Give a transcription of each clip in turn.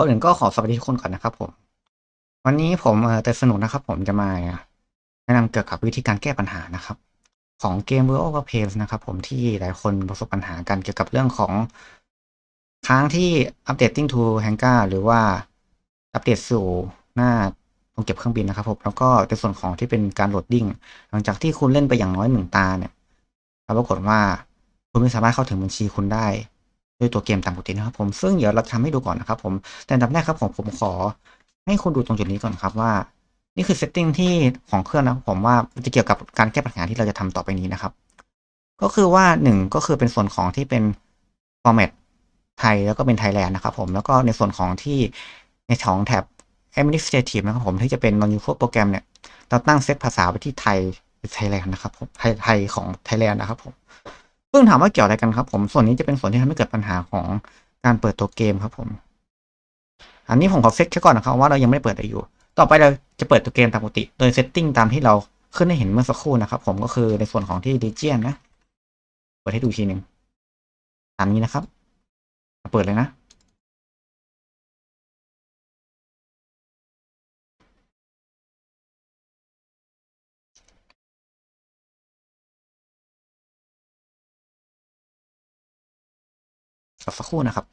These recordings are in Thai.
ก่อนอื่นก็ขอสวัสดีทุกคนก่อนนะครับผม วันนี้ผมเอ่อแต่สนุกนะครับ ผมจะมาแนะนำเกี่ยวกับวิธีการแก้ปัญหานะครับ ของเกม World of Pains นะครับ ผมที่หลายคนประสบปัญหากันเกี่ยวกับเรื่องของค้างที่ updating to Hangar หรือว่าอัปเดตสู่หน้าตรงเก็บเครื่องบินนะครับผมแล้วก็ในส่วนของที่เป็นการโหลดดิ้งหลังจากที่คุณเล่นไปอย่างน้อยหนึ่งตาเนี่ยปรากฏว่าคุณไม่สามารถเข้าถึงบัญชีคุณได้ ด้วยตัวเกมตามปกตินะครับผมซึ่งเดี๋ยวเราจะทำให้ดูก่อนนะครับผมแต่อันดับแรกครับผมผมขอ ให้คุณดูตรงจุดนี้ก่อนครับว่า นี่คือเซตติ้งที่ของเครื่องนะครับผมว่าจะเกี่ยวกับการแก้ปัญหาที่เราจะทำต่อไปนี้นะครับ ก็คือว่าหนึ่งก็คือเป็นส่วนของที่เป็น format ไทยแล้วก็เป็นไทยแลนด์นะครับผมแล้วก็ในส่วนของที่ในของแท็บ administrative นะครับผมที่จะเป็น non user โปรแกรมเนี่ยเราตั้งเซตภาษาไว้ที่ไทยไทยแลนด์นะครับผมไทยไทยของไทยแลนด์นะครับผม ซึ่งถามว่าเกี่ยวอะไรกันครับผม ส่วนนี้จะเป็นส่วนที่ทำให้เกิดปัญหาของการเปิดตัวเกมครับผม อันนี้ผมขอเซ็ตแค่ก่อนนะครับว่าเรายังไม่ได้เปิดอะไรอยู่ ต่อไปเราจะเปิดตัวเกมตามปกติ โดยเซตติ้งตามที่เราขึ้นให้เห็นเมื่อสักครู่นะครับ ผมก็คือในส่วนของที่ region นะ เปิดให้ดูทีหนึ่งตามนี้นะครับ เปิดเลยนะ สักครู่นะครับ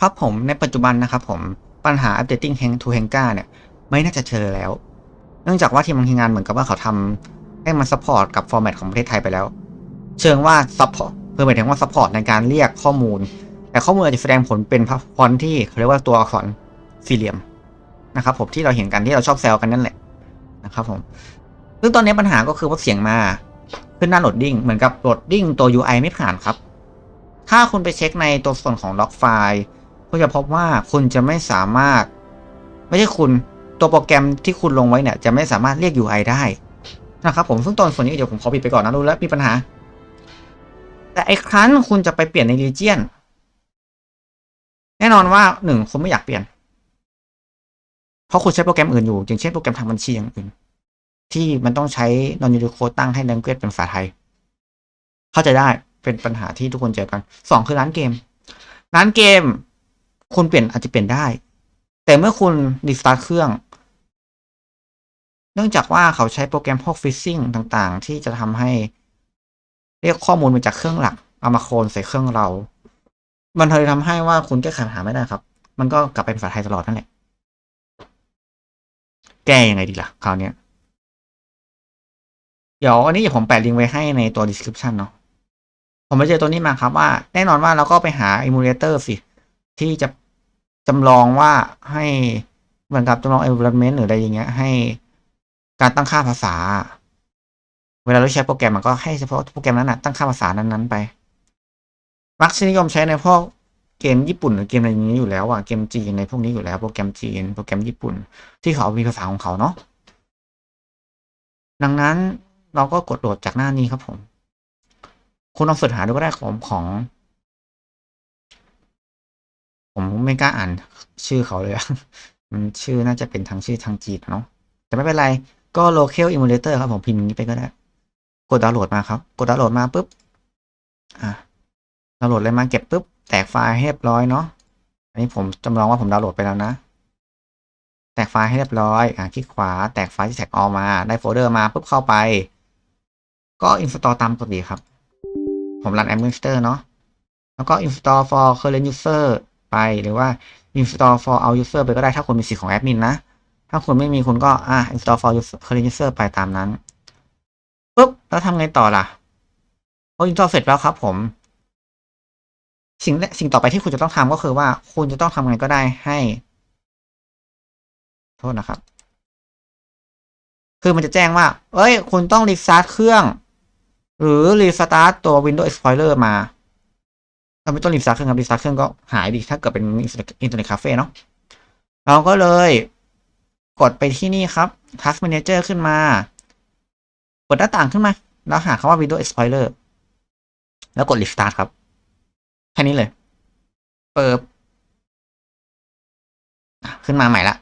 ครับผมในปัจจุบันนะครับผมปัญหา updating hang to hangar เนี่ย ไม่น่าจะเจอแล้ว เนื่องจากว่าทีมงานเหมือนกับว่าเขาทำให้มัน support กับ format ของประเทศไทยไปแล้ว เชิงว่า support คือหมายถึงว่า support ในการเรียกข้อมูล แต่ข้อมูลอาจจะแสดงผลเป็นฟอนต์ที่เขาเรียกว่าตัวอักษร สี่เหลี่ยมนะครับผมที่เราเห็นกันที่เราชอบแซวกันนั่นแหละนะครับผมซึ่งตอนนี้ปัญหาก็คือว่าเสียงมาขึ้นหน้าโหลดดิ้งเหมือนกับโหลดดิ้งตัว UI ไม่ผ่านครับ ถ้าคุณไปเช็คในตัวส่วนของล็อกไฟล์ก็จะพบว่าคุณจะไม่สามารถ ไม่ใช่คุณตัวโปรแกรมที่คุณลงไว้เนี่ย จะไม่สามารถเรียก UI ได้นะครับผมซึ่งตอนส่วนนี้เดี๋ยวผมขอปิดไปก่อนนะรู้แล้วมีปัญหา แต่ไอ้ครั้นคุณจะไปเปลี่ยนใน region แน่นอนว่าหนึ่งคุณไม่อยากเปลี่ยน ราะคุณใช้โปรแกรมอื่นอยู่ อย่างเช่นโปรแกรมทางบัญชีอย่างอื่น ที่มันต้องใช้ non u n i c o d e ตั้งให้ language เป็นภาษาไทย เข้าใจได้เป็นปัญหาที่ทุกคนเจอกันสองคือร้านเกม ร้านเกม คุณเปลี่ยนอาจจะเปลี่ยนได้ แต่เมื่อคุณรีสตาร์ทเครื่อง เนื่องจากว่าเขาใช้โปรแกรมพวกฟิซซิ่งต่างๆ ที่จะทำให้เรียกข้อมูลมาจากเครื่องหลักเอามาโคลนใส่เครื่องเรา มันเลยทำให้ว่าคุณแก้ไขปัญหาไม่ได้ครับ มันก็กลับไปเป็นภาษาไทยตลอดนั่นแหละ แก้ยังไงดีล่ะคราวนี้เดี๋ยวอันนี้ผมแปะลิงก์ไว้ให้ในตัว description เนาะผมไปเจอตัวนี้มาครับว่า แน่นอนว่าเราก็ไปหา emulator สิ ที่จะจำลองว่าให้เหมือนกับจำลอง environment หรืออะไรอย่างเงี้ย ให้การตั้งค่าภาษา เวลาเราใช้โปรแกรมมันก็ให้เฉพาะโปรแกรมนั้นนะตั้งค่าภาษานั้นๆไป มักจะนิยมใช้ในพวก เกมญี่ปุ่นหรือเกมอะไรอย่างนี้อยู่แล้วอะเกมจีนในพวกนี้อยู่แล้วโปรแกรมจีนโปรแกรมญี่ปุ่น ที่เขามีภาษาของเขาเนาะดังนั้นเราก็กดโหลดจากหน้านี้ครับผมคุณลองเสิร์ชหาดูก็ได้ของของ ผมไม่กล้าอ่านชื่อเขาเลยอะมันชื่อน่าจะเป็นทางชื่อทางจีนเนาะแต่ไม่เป็นไรก็ local emulator ครับผมพิมพ์อย่างนี้ไปก็ได้ กดดาวน์โหลดมาครับ กดดาวน์โหลดมาปุ๊บ อะดาวน์โหลดเลยมาเก็บปุ๊บ แตกไฟล์ให้เรียบร้อยเนาะ อันนี้ผมจำลองว่าผมดาวน์โหลดไปแล้วนะ แตกไฟล์ให้เรียบร้อย อะคลิกขวา แตกไฟล์ที่แท็กออกมา ได้โฟลเดอร์มาปุ๊บเข้าไป ก็ install ตามปกติครับ ผมรัน administrator เนาะ แล้วก็ install for current user ไป หรือว่า install for all user ไปก็ได้ถ้าคุณมีสิทธิ์ของแอดมินนะ ถ้าคุณไม่มีคุณก็ อะ install for current user ไปตามนั้นปุ๊บ แล้วทำไงต่อล่ะพอ install เสร็จแล้วครับผม สิ่งสิ่งต่อไปที่คุณจะต้องทำก็คือว่า คุณจะต้องทำไงก็ได้ให้ โทษนะครับ คือมันจะแจ้งว่า เอ้ย คุณต้องรีสตาร์ทเครื่อง หรือรีสตาร์ทตัว Windows Explorer มาเราไม่ต้องรีสตาร์ทเครื่องครับรีสตาร์ทเครื่องก็หายดิถ้าเกิดเป็นอินเทอร์เน็ตคาเฟ่เนาะเราก็เลยกดไปที่นี่ครับ Task Manager ขึ้นมาเปิดหน้าต่างขึ้นมา แล้วหาคำว่า Windows Explorer แล้วกด Restart ครับ แค่นี้เลยเปิดขึ้นมาใหม่ละ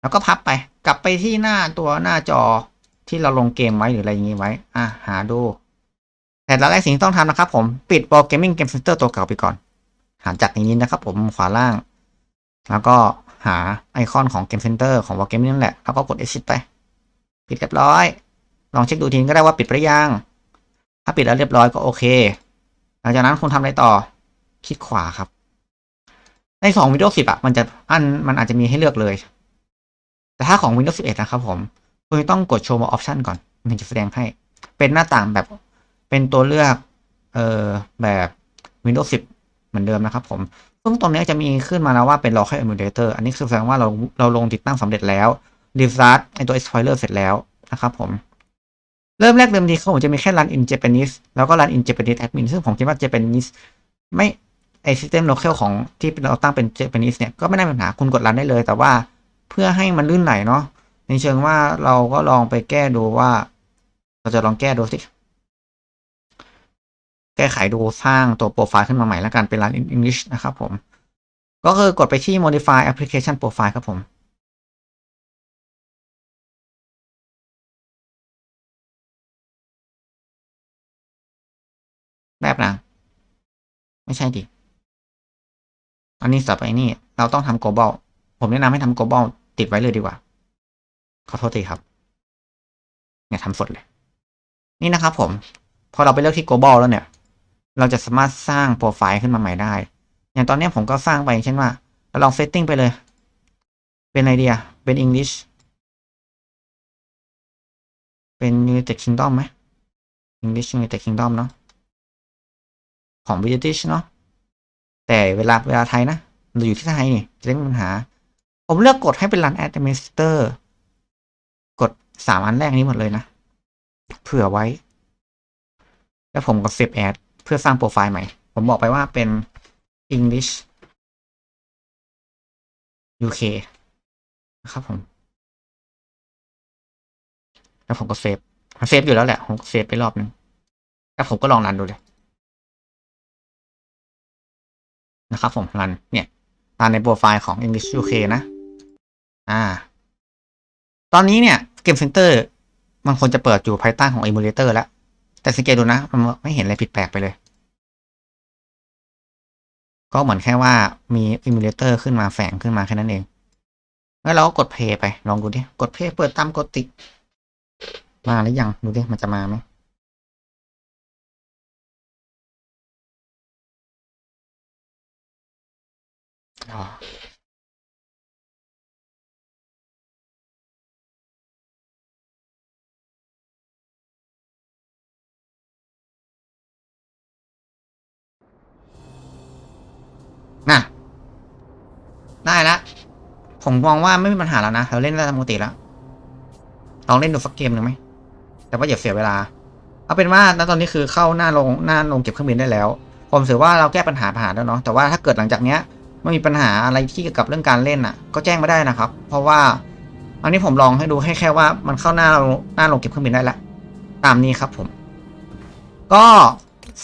แล้วก็พับไป กลับไปที่หน้าตัวหน้าจอที่เราลงเกมไว้หรืออะไรอย่างนี้ไว้ อะ หาดู แต่ละแรกสิ่งที่ต้องทำนะครับผม ปิดโปรแกรมมิ่งเกมเซนเตอร์ตัวเก่าไปก่อน หาจากในนี้นะครับผมขวาล่าง แล้วก็หาไอคอนของเกมเซนเตอร์ของ w a r Gaming นั่นแหละ แล้วก็กด exit ไป ปิดเรียบร้อย ลองเช็คดูทีนก็ได้ว่าปิดไปหรือยัง ถ้าปิดแล้วเรียบร้อยก็โอเค ลังจากนั้นคุณทำอะไรต่อคลิกขวาครับ ในของ Windows 10อะมันจะอันมันอาจจะมีให้เลือกเลย แต่ถ้าของ Windows 11 นะครับผม คุณต้องกดโชว์มาออปชันก่อน มันจะแสดงให้ เป็นหน้าต่างแบบ เป็นตัวเลือกเอ่อแบบ Windows 10 เหมือนเดิมนะครับผมซึ่งตรงนี้จะมีขึ้นมาแล้วว่าเป็น local emulator อันนี้คือแสดงว่าเราเราลงติดตั้งสำเร็จแล้ว d e s a r t ไอตัว spoiler เสร็จแล้วนะครับผม เริ่มแรกเดิมทีเขาผมจะมีแค่ run in Japanese แล้วก็ run in Japanese admin ซึ่งผมคิดว่า Japanese ไม่ไอ system local ของที่เราตั้งเป็น Japanese เนี่ย ก็ไม่ได้มีปัญหาคุณกด run ได้เลย แต่ว่าเพื่อให้มันลื่นไหลเนาะในเชิงว่าเราก็ลองไปแก้ดูว่า เราจะลองแก้ดูสิแก้ไขดูสร้างตัวโปรไฟล์ขึ้นมาใหม่แล้วกันเป็น run in English นะครับผม ก็คือกดไปที่ modify application profile ครับผม ไม่ใช่ดิ อันนี้สับไอ้นี่ เราต้องทำ global ผมแนะนำให้ทำ global ติดไว้เลยดีกว่า ขอโทษทีครับ เนี่ยทำสดเลย นี่นะครับผม พอเราไปเลือกที่ global แล้วเนี่ย เราจะสามารถสร้างโปรไฟล์ขึ้นมาใหม่ได้ อย่างตอนนี้ผมก็สร้างไปเช่นว่าเราลองเซตติ้งไปเลย เป็นไรเดีย เป็น English เป็น United Kingdom ไหม English United Kingdom เนาะ ของ British เนาะแต่เวลาเวลาไทยนะเราอยู่ที่ไทยนี่จะได้ไม่มีปัญหา ผมเลือกกดให้เป็น Run Administrator กดสามอันแรกนี้หมดเลยนะ เผื่อไว้ แล้วผมก็ Save As เพื่อสร้างโปรไฟล์ใหม่ ผมบอกไปว่าเป็น English UK นะครับผม แล้วผมก็เซฟเซฟอยู่แล้วแหละ ผมเซฟไปรอบนึงแล้วผมก็ลองรันดูเลย นะครับผมรันเนี่ยรันในโปรไฟล์ของ English UK นะ อ่า ตอนนี้เนี่ยเกมเซ็นเตอร์มันควรจะเปิดอยู่ภายใต้ของ Emulator แล้ว แต่สังเกตดูนะ มันไม่เห็นอะไรผิดแปลกไปเลย ก็เหมือนแค่ว่ามี Emulator ขึ้นมาแฝงขึ้นมาแค่นั้นเอง แล้วเราก็กดเพย์ไป ลองดูดิ กดเพย์เปิดตามกดติดมาหรือยัง ดูดิ มันจะมาไหม อ๋อน่ะ ได้ละ ผมมองว่าไม่มีปัญหาแล้วนะ เราเล่นได้ตามปกติแล้ว ลองเล่นดูสักเกมหนึ่งไหม แต่ว่าอย่าเสียเวลา เอาเป็นว่าณตอนนี้คือเข้าหน้าลงหน้าลงเก็บเครื่องบินได้แล้ว ผมถือว่าเราแก้ปัญหาปัญหาแล้วเนาะ แต่ว่าถ้าเกิดหลังจากเนี้ย ไม่มีปัญหาอะไรที่เกี่ยวกับเรื่องการเล่นอะ ก็แจ้งมาได้นะครับ เพราะว่าอันนี้ผมลองให้ดูให้แค่ว่ามันเข้าหน้าหน้าลงเก็บเครื่องบินได้แล้วตามนี้ครับผม ก็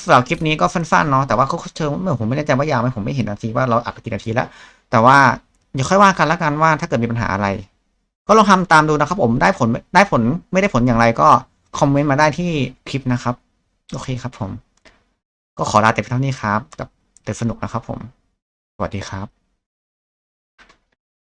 สำหรับคลิปนี้ก็สั้นๆเนาะแต่ว่าเขาเชิงเมื่อผมไม่แน่ใจว่ายาวไหมผมไม่เห็นนาทีว่าเราอัดไปกี่นาทีแล้วแต่ว่าเดี๋ยวค่อยว่ากันล้วกันว่าถ้าเกิดมีปัญหาอะไร ก็ลองทำตามดูนะครับ ผมได้ผลได้ผลไม่ได้ผลอย่างไรก็คอมเมนต์มาได้ที่คลิปนะครับ โอเคครับผม ก็ขอลาแต่เพียงเท่านี้ครับ กับเต็สนุกนะครับผม สวัสดีครับ